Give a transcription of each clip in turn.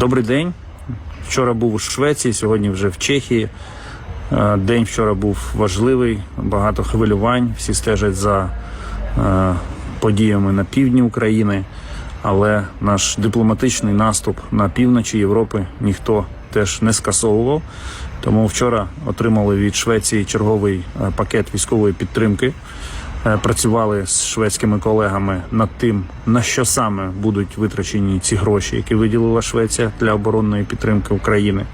Добрий день. Вчора був у Швеції, сьогодні вже в Чехії. Е, День вчора був важливий, багато хвилювань. Всі стежать за е, подіями на півдні України, але наш дипломатичний наступ на півночі Європи ніхто теж не скасовував. Тому вчора отримали від Швеції черговий е, пакет військової підтримки. Е, Працювали з шведськими колегами над тим, на що саме будуть витрачені ці гроші, які виділила Швеція для оборонної підтримки України.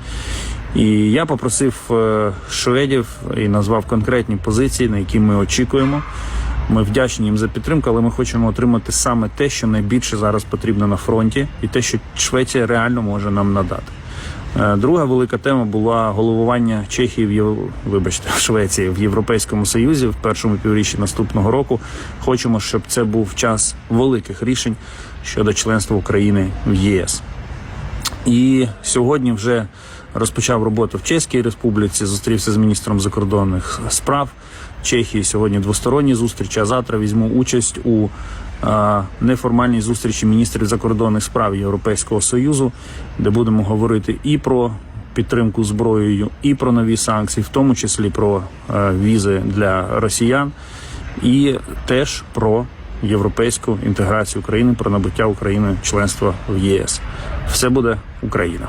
І я попросив е, шведів і назвав конкретні позиції, на які ми очікуємо. Ми вдячні їм за підтримку, але ми хочемо отримати саме те, що найбільше зараз потрібно на фронті, і те, що Швеція реально може нам надати. Е, Друга велика тема була головування Чехії в вибачте, в Швеції в Європейському Союзі в першому півріччі наступного року. Хочемо, щоб це був час великих рішень щодо членства України в ЄС. І сьогодні вже розпочав роботу в Чеській Республіці. Зустрівся з міністром закордонних справ Чехії. Сьогодні двосторонні зустрічі. А завтра візьму участь у е, неформальній зустрічі міністрів закордонних справ Європейського союзу, де будемо говорити і про підтримку зброєю, і про нові санкції, в тому числі про е, візи для росіян, і теж про європейську інтеграцію України, про набуття України членства в ЄС. Все буде Україна.